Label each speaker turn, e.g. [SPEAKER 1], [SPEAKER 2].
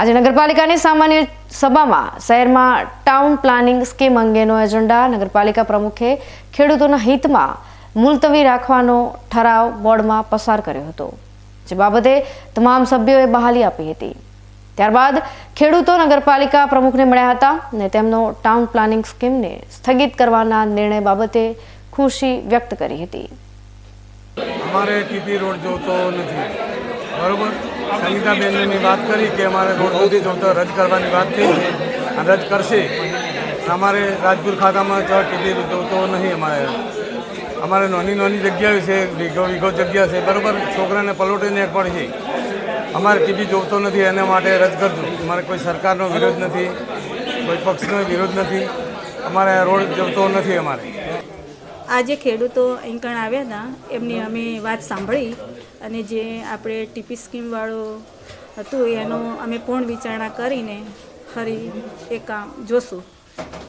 [SPEAKER 1] આજે નગરપાલિકાની સામાન્ય સભામાં શહેરમાં ટાઉન પ્લાનિંગ સ્કીમ અંગેનો એજન્ડા નગરપાલિકા પ્રમુખે ખેડૂતોના હિતમાં મુલતવી રાખવાનો ઠરાવ બોર્ડમાં પસાર કર્યો હતો. જે બાબતે તમામ સભ્યોએ બહાલી આપી હતી. ત્યારબાદ ખેડૂતો નગરપાલિકા પ્રમુખને મળ્યા હતા અને તેમનો ટાઉન પ્લાનિંગ સ્કીમને સ્થગિત કરવાના નિર્ણય બાબતે ખુશી વ્યક્ત કરી હતી.
[SPEAKER 2] અમારે ટીપી રોડ જોતો નથી. બરોબર? સંગીતાબેનની વાત કરી કે અમારે નથી જોતો રદ કરવાની વાત થઈ અને રદ કરશે. અમારે રાજપુર ખાતામાં તો ટીપી જોતો નહીં અમારે. અમારે નાની નાની જગ્યાઓ છે, વીઘો વીઘો જગ્યા છે, બરાબર? છોકરાને પલોટીને પણ છે. અમારે ટીપી જોતો નથી, એના માટે રદ કરજો. અમારે કોઈ સરકારનો વિરોધ નથી, કોઈ પક્ષનો વિરોધ નથી. અમારે રોડ જોતો નથી અમારે.
[SPEAKER 3] આજે ખેડૂતો અહીં કણ આવ્યા હતા, એમની અમે વાત સાંભળી અને જે આપણે ટીપી સ્કીમવાળું હતું, એનો અમે પૂર્ણ વિચારણા કરીને ફરી એ કામ જોશું.